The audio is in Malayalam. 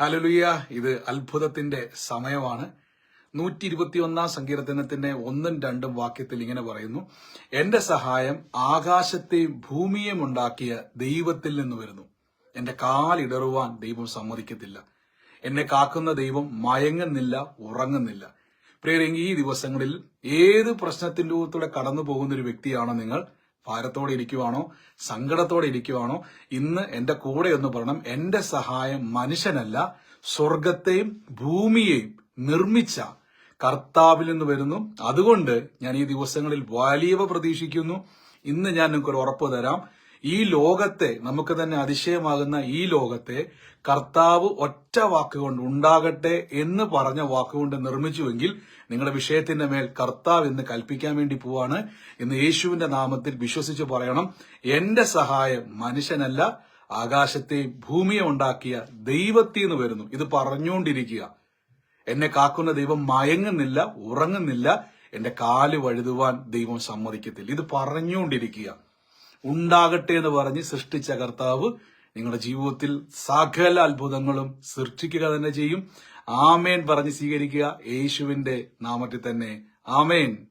ഹലലുയ ഇത് അത്ഭുതത്തിന്റെ സമയമാണ്. നൂറ്റി ഇരുപത്തിയൊന്നാം സങ്കീർത്തനത്തിന്റെ ഒന്നും രണ്ടും വാക്യത്തിൽ ഇങ്ങനെ പറയുന്നു എന്റെ സഹായം ആകാശത്തെയും ഭൂമിയെയും ഉണ്ടാക്കിയ ദൈവത്തിൽ നിന്ന് വരുന്നു. എന്റെ കാലിടറുവാൻ ദൈവം സമ്മതിക്കത്തില്ല. എന്നെ കാക്കുന്ന ദൈവം മയങ്ങുന്നില്ല ഉറങ്ങുന്നില്ല. പ്രിയരെങ്കിൽ ഈ ദിവസങ്ങളിൽ ഏത് പ്രശ്നത്തിന്റെ കൂടെ കടന്നു പോകുന്ന ഒരു വ്യക്തിയാണോ നിങ്ങൾ? ഭാരത്തോടെ ഇരിക്കുവാണോ? സങ്കടത്തോടെ ഇരിക്കുവാണോ? ഇന്ന് എന്റെ കൂടെ എന്ന് പറയണം. എന്റെ സഹായം മനുഷ്യനല്ല സ്വർഗത്തെയും ഭൂമിയെയും നിർമ്മിച്ച കർത്താവിൽ നിന്ന് വരുന്നു. അതുകൊണ്ട് ഞാൻ ഈ ദിവസങ്ങളിൽ വലിയവ പ്രതീക്ഷിക്കുന്നു. ഇന്ന് ഞാൻ നിങ്ങൾക്ക് ഒരു ഉറപ്പ് തരാം. ഈ ലോകത്തെ നമുക്ക് തന്നെ അതിശയമാകുന്ന ഈ ലോകത്തെ കർത്താവ് ഒറ്റ വാക്കുകൊണ്ട് ഉണ്ടാകട്ടെ എന്ന് പറഞ്ഞ വാക്കുകൊണ്ട് നിർമ്മിച്ചുവെങ്കിൽ നിങ്ങളുടെ വിഷയത്തിന്റെ മേൽ കർത്താവ് എന്ന് കൽപ്പിക്കാൻ വേണ്ടി പോവാണ് ഇന്ന് യേശുവിന്റെ നാമത്തിൽ വിശ്വസിച്ച് പറയണം. എന്റെ സഹായം മനുഷ്യനല്ല ആകാശത്തെ ഭൂമിയെ ഉണ്ടാക്കിയ ദൈവത്തിൽ നിന്ന് വരുന്നു. ഇത് പറഞ്ഞുകൊണ്ടിരിക്കുക. എന്നെ കാക്കുന്ന ദൈവം മയങ്ങുന്നില്ല ഉറങ്ങുന്നില്ല. എന്റെ കാൽ വഴുതുവാൻ ദൈവം സമ്മതിക്കത്തില്ല. ഇത് പറഞ്ഞുകൊണ്ടിരിക്കുക. ഉണ്ടാകട്ടെ എന്ന് പറഞ്ഞ് സൃഷ്ടിച്ച കർത്താവ് നിങ്ങളുടെ ജീവിതത്തിൽ സകല അത്ഭുതങ്ങളും സൃഷ്ടിക്കുക തന്നെ ചെയ്യും. ആമേൻ പറഞ്ഞ് സ്വീകരിക്കുക. യേശുവിന്റെ നാമത്തിൽ തന്നെ. ആമേൻ.